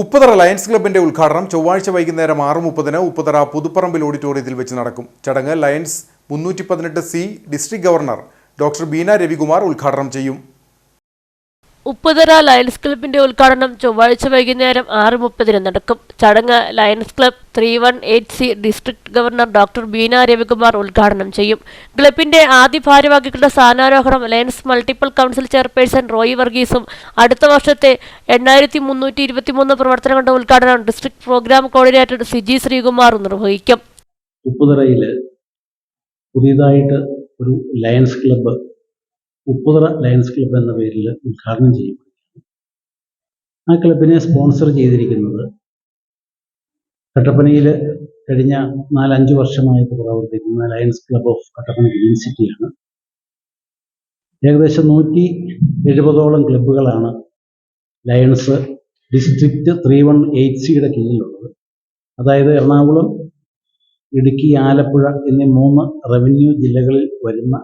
Upputhara lions ക്ലബിന്റെ ഉദ്ഘാടനം ചൊവ്വാഴ്ച വൈകുന്നേരം ആറ് മുപ്പതിന് ഉപ്പുതറ പുതുപ്പറമ്പിൽ ഓഡിറ്റോറിയത്തിൽ വെച്ച് നടക്കും. ചടങ്ങ് ലയൺസ് മുന്നൂറ്റി പതിനെട്ട് C district governor doctor Beena Ravikumar ഉദ്ഘാടനം ചെയ്യും. ഉപ്പുതറ ലയൻസ് ക്ലബിന്റെ ഉദ്ഘാടനം ചൊവ്വാഴ്ച വൈകുന്നേരം ആറ് മുപ്പതിന് നടക്കും. ചടങ്ങ് lions club three one eight C district governor doctor Beena Ravikumar ഉദ്ഘാടനം ചെയ്യും. ക്ലബിന്റെ ആദ്യ ഭാരവാഹികളുടെ സ്ഥാനാരോഹണം lions multiple council chairperson Roy വർഗീസും അടുത്ത വർഷത്തെ എണ്ണായിരത്തി മുന്നൂറ്റി ഇരുപത്തിമൂന്ന് പ്രവർത്തനങ്ങളുടെ ഉദ്ഘാടനം district program coordinator Siji Sreekumar നിർവഹിക്കും. പുതിയതായിട്ട് ഒരു lions club Upputhara lions club എന്ന പേരിൽ ഉദ്ഘാടനം ചെയ്യും ആ ക്ലബിനെ സ്പോൺസർ ചെയ്തിരിക്കുന്നത് കട്ടപ്പനയിൽ കഴിഞ്ഞ നാലഞ്ച് വർഷമായിട്ട് പ്രവർത്തിക്കുന്ന lions club of Kattappana green സിറ്റിയാണ്. ഏകദേശം നൂറ്റി എഴുപതോളം ക്ലബ്ബുകളാണ് lions district three one eight സിയുടെ കീഴിലുള്ളത്. അതായത് എറണാകുളം ഇടുക്കി ആലപ്പുഴ എന്നീ മൂന്ന് റവന്യൂ ജില്ലകളിൽ വരുന്ന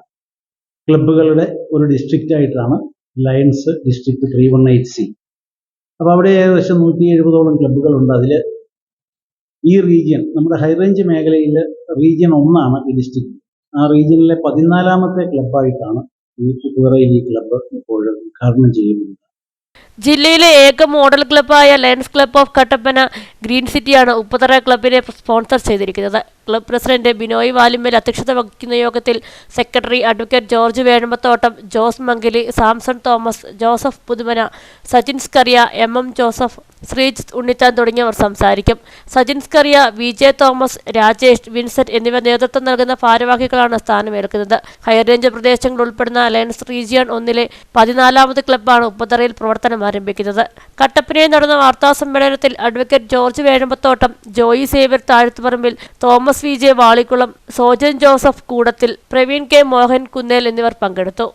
ക്ലബ്ബുകളുടെ ഒരു ഡിസ്ട്രിക്റ്റ് ആയിട്ടാണ് lions district three one eight C അപ്പോൾ അവിടെ ഏകദേശം നൂറ്റി എഴുപതോളം ക്ലബ്ബുകളുണ്ട്. അതിൽ ഈ റീജിയൻ നമ്മുടെ ഹൈറേഞ്ച് മേഖലയിൽ റീജിയൻ ഒന്നാണ് ഈ ഡിസ്ട്രിക്ട് ആ റീജിയനിലെ പതിനാലാമത്തെ ക്ലബ്ബായിട്ടാണ് ഈ കുറേ ഈ ക്ലബ്ബ് ഇപ്പോൾ ഉദ്ഘാടനം ചെയ്യുന്നത്. ജില്ലയിലെ ഏക മോഡൽ ക്ലബ്ബായ Lions club of Kattappana green സിറ്റിയാണ് ഉപ്പുതറ ക്ലബിനെ സ്പോൺസർ ചെയ്തിരിക്കുന്നത്. ക്ലബ് പ്രസിഡന്റ് ബിനോയ് വാലിമ്മൽ അധ്യക്ഷത വഹിക്കുന്ന യോഗത്തിൽ secretary advocate George Vezhambathottam Jose Mangali Samson Thomas Joseph Puthumana Sajin Scaria M M Joseph Sreejith Unnithan തുടങ്ങിയവർ സംസാരിക്കും. Sajin Scaria V J Thomas Rajesh Vincent എന്നിവർ നേതൃത്വം നൽകുന്ന ഭാരവാഹികളാണ് സ്ഥാനമേൽക്കുന്നത്. ഹൈറേഞ്ച് പ്രദേശങ്ങൾ ഉൾപ്പെടുന്ന അലയൻസ് റീജിയൺ ഒന്നിലെ പതിനാലാമത് ക്ലബ്ബാണ് ഉപ്പതറയിൽ പ്രവർത്തനം ആരംഭിക്കുന്നത്. കട്ടപ്പനയിൽ നടന്ന വാർത്താ സമ്മേളനത്തിൽ advocate George Vezhambathottam Joy Xavier Thazhathuparambil Thomas V J Valikkulam Sojan Joseph Koodathil Praveen K Mohan Kunnel എന്നിവർ പങ്കെടുത്തു.